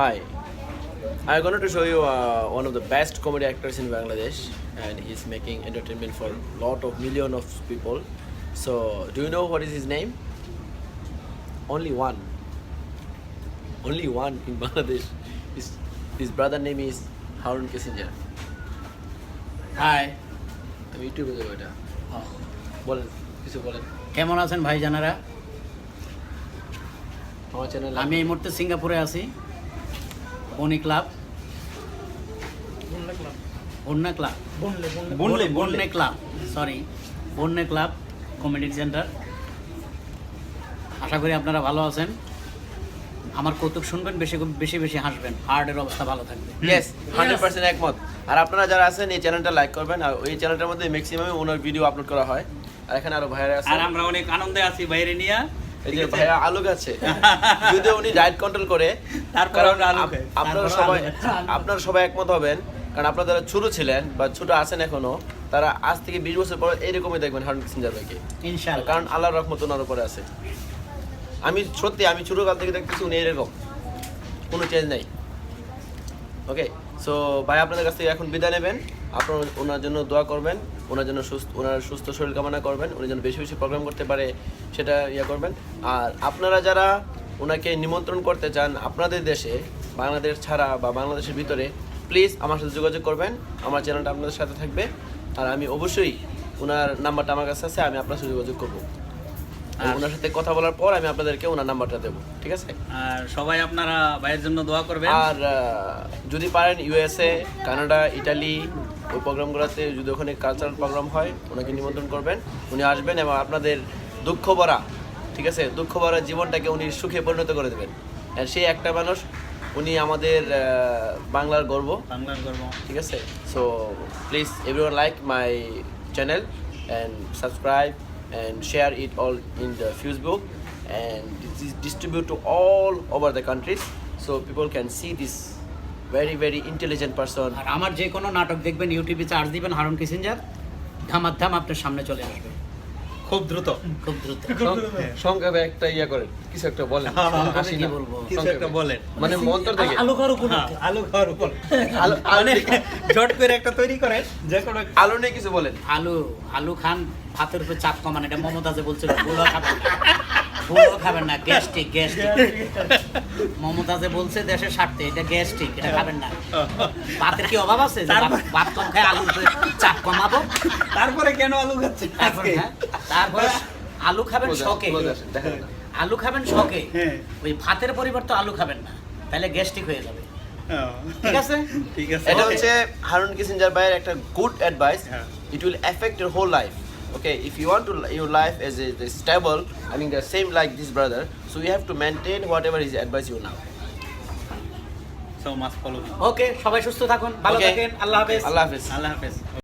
Hi. I'm going to show you uh, one of the best comedy actors in Bangladesh, and he's making entertainment for a lot of million of people. So, do you know what is his name? Only one. Only one in Bangladesh. His, his brother name is Harun Kissinger. Hi আমি ইউটিউবে দেবো এটা বলেন কিছু বলেন কেমন আছেন ভাই জানারা আমার চ্যানেল আমি এই মুহূর্তে সিঙ্গাপুরে আছি Boni club? Bonya club. Bonye Bonye club sorry Bonye club comedy centre আশা করি আপনারা ভালো আছেন। আমার কৌতুক শুনবেন বেশি বেশি বেশি হাসবেন। হার্টের অবস্থা ভালো থাকবে। ইয়েস হান্ড্রেড পার্সেন্ট একমত। আর আপনারা যারা আছেন এই চ্যানেলটা লাইক করবেন। আর ওই চ্যানেলটার মধ্যে ম্যাক্সিমাম ওনার ভিডিও আপলোড করা হয়। আর এখানে আরও ভাইয়ারা আছে। আর আমরা অনেক আনন্দে আছি বাইরে নিয়ে। এই যে ভাইয়া আলু আছে যদিও উনি ডায়েট কন্ট্রোল করে তার কারণ। আপনারা সবাই আপনারা সবাই একমত হবেন কারণ আপনারা যারা ছোট ছিলেন বা ছোট আছেন এখনও তারা আজ থেকে বিশ বছর পর এরকমই দেখবেন হারুন যাবে কি ইনশাআল্লাহ কারণ আল্লাহর রহমত ওনার উপরে আছে। আমি সত্যি আমি ছোটকাল থেকে দেখতেছি উনি এরকম। কোনো চেঞ্জ নাই। ওকে সো ভাই আপনাদের কাছ থেকে এখন বিদায় নেবেন। আপনার ওনার জন্য দোয়া করবেন ওনার জন্য সুস্থ ওনার সুস্থ শরীর কামনা করবেন উনি যেন বেশি বেশি প্রোগ্রাম করতে পারে সেটা ইয়ে করবেন। আর আপনারা যারা ওনাকে নিমন্ত্রণ করতে চান আপনাদের দেশে বাংলাদেশ ছাড়া বা বাংলাদেশের ভিতরে প্লিজ আমার সাথে যোগাযোগ করবেন আমার চ্যানেলটা আপনাদের সাথে থাকবে। আর আমি অবশ্যই ওনার নাম্বারটা আমার কাছে আছে আমি আপনার সাথে যোগাযোগ করব। ওনার সাথে কথা বলার পর আমি আপনাদেরকে ওনার নাম্বারটা দেবো ঠিক আছে? আর সবাই আপনারা ভাইয়ের জন্য দোয়া করবেন। আর যদি পারেন ইউএসএ কানাডা ইটালি ওই প্রোগ্রামগুলোতে যদি ওখানে কালচারাল প্রোগ্রাম হয় ওনাকে নিমন্ত্রণ করবেন। উনি আসবেন এবং আপনাদের দুঃখ ভরা ঠিক আছে? দুঃখ ভরা জীবনটাকে উনি সুখে পরিণত করে দেবেন। আর সেই একটা মানুষ উনি আমাদের বাংলার গর্ব। বাংলার গর্ব। ঠিক আছে? So please everyone like my channel and subscribe and share it all in the facebook and distribute to all over the countries so people can see this very very intelligent person আর আমার যে কোনো নাটক দেখবেন ইউটিউবে charge দিবেন, Harun Kissinger ধামাধাম আপনার সামনে চলে আসবে। খুব দ্রুত। খুব দ্রুত। সংক্ষেপে একটা ইয়া করেন কিছু একটা বলেন। হাসি কি বলব? কিছু একটা বলেন। মানে মন্তর থেকে। আলু খাওয়ার উপর হ্যাঁ, আলু খাওয়ার উপর মানে জট করে একটা তৈরি করেন যে কোনো একটা- আলু নিয়ে কিছু বলেন। আলু আলু খান ভাতের উপর চাপ কমান এটা মমতাজে বলছিল বুড়ো খাবেন না। খাবেন না গ্যাস্ট্রিক গ্যাস্ট্রিক। মমতাজে বলছে দেশের স্বার্থে এটা গ্যাস্ট্রিক এটা খাবেন না। ভাতের কি অভাব আছে? ভাত কম খায় আলু চাপ কমাবো? তারপরে কেন আলু খাচ্ছে? তারপরে হ্যাঁ, আলু খাবেন শখে। আলু খাবেন শখে। হ্যাঁ। ওই ভাতের পরিবর্তে আলু খাবেন না তাহলে গ্যাস্ট্রিক হয়ে যাবে। ঠিক আছে? ঠিক আছে। এটা হচ্ছে হারুন কিসিঞ্জার ভাইয়ের একটা good advice. It will effect your whole life okay? If you want to your life as a, the stable i mean the same like this brother so you have to maintain whatever his advice you now so much follow okay সবাই সুস্থ থাকুন ভালো থাকেন আল্লাহ হাফেজ। আল্লাহ হাফেজ। আল্লাহ হাফেজ।